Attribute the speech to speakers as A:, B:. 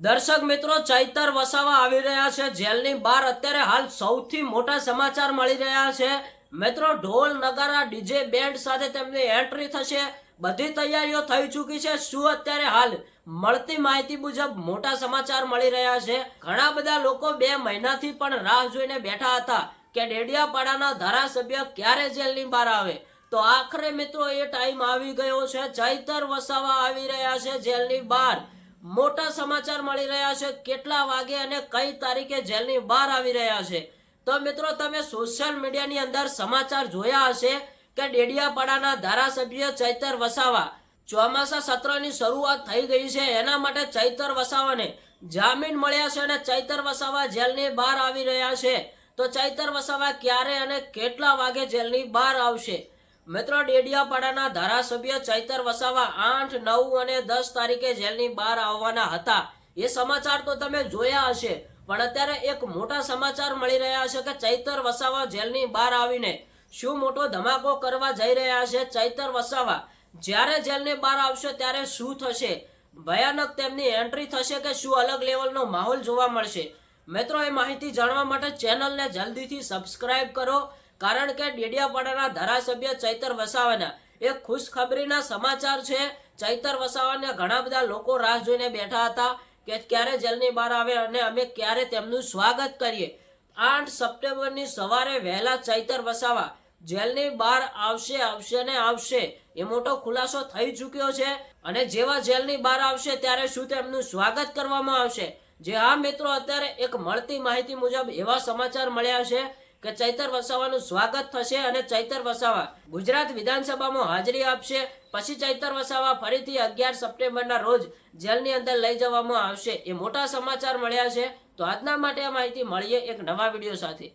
A: દર્શક મિત્રો, ચૈતર વસાવા આવી રહ્યા છે. જેલની બહાર અત્યારે હાલ સૌથી મોટા સમાચાર મળી રહ્યા છે. મિત્રો, ઢોલ નગારા, ડીજે બેન્ડ સાથે તેમની એન્ટ્રી થશે. બધી તૈયારીઓ થઈ ચૂકી છે. શું અત્યારે હાલ મળતી માહિતી મુજબ મોટા સમાચાર મળી રહ્યા છે? ઘણા બધા લોકો બે મહિનાથી પણ રાહ જોઈને બેઠા હતા કે ડેડિયાપાડાના ધારાસભ્ય ક્યારે જેલની બહાર આવે. તો આખરે મિત્રો, એ ટાઈમ આવી ગયો છે. ચૈતર વસાવા આવી રહ્યા છે જેલની બહાર. મોટા સમાચાર મળી રહ્યા છે. કેટલા વાગે અને કઈ તારીખે જેલની બહાર આવી રહ્યા છે? તો મિત્રો, તમે સોશિયલ મીડિયાની અંદર સમાચાર જોયા હશે કે ડેડિયાપાડાના ધારાસભ્ય ચૈતર વસાવા ચોમાસા સત્રની શરૂઆત થઈ ગઈ છે. એના માટે ચૈતર વસાવાને જામીન મળ્યા છે અને ચૈતર વસાવા જેલની બહાર આવી રહ્યા છે. તો ચૈતર વસાવા ક્યારે અને કેટલા વાગે જેલની બહાર આવશે? મિત્રો ડેડિયાપાડાના ધારાસભ્ય ચૈતર વસાવા આઠ, નવ અને દસ તારીખે જેલની બહાર આવવાના હતા. એ સમાચાર તો તમે જોયા હશે, પણ અત્યારે એક મોટા સમાચાર મળી રહ્યા છે કે ચૈતર વસાવા જેલની બહાર આવીને શું મોટો ધમાકો કરવા જઈ રહ્યા છે ચૈતર વસાવા? જ્યારે જેલની બહાર આવશે ત્યારે શું થશે? ભયાનક તેમની એન્ટ્રી થશે કે શું અલગ લેવલનો માહોલ જોવા મળશે? મિત્રો, એ માહિતી જાણવા માટે ચેનલને જલ્દીથી સબસ્ક્રાઇબ કરો કારણ કે ડેડિયાપાડાના ધારાસભ્ય ચૈતર વસાવાના એક ખુશખબરીના સમાચાર છે. ચૈતર વસાવાને ઘણા બધા લોકો રાહ જોઈને બેઠા હતા કે ક્યારે જેલની બહાર આવે અને અમે ક્યારે તેમનું સ્વાગત કરીએ. આઠ સપ્ટેમ્બરની સવારે વહેલા ચૈતર વસાવા જેલની બહાર આવશે આવશે ને આવશે એ મોટો ખુલાસો થઈ ચૂક્યો છે અને જેવા જેલની બહાર આવશે ત્યારે શું તેમનું સ્વાગત કરવામાં આવશે? જે હા મિત્રો, અત્યારે એક મળતી માહિતી મુજબ એવા સમાચાર મળ્યા છે કે ચૈતર વસાવાનું સ્વાગત થશે અને ચૈતર વસાવા ગુજરાત વિધાનસભામાં હાજરી આપશે. પછી ચૈતર વસાવા ફરીથી અગિયાર સપ્ટેમ્બરના રોજ જેલની અંદર લઈ જવામાં આવશે. એ મોટા સમાચાર મળ્યા છે. તો આજના માટે આ માહિતી મળીએ એક નવા વીડિયો સાથે.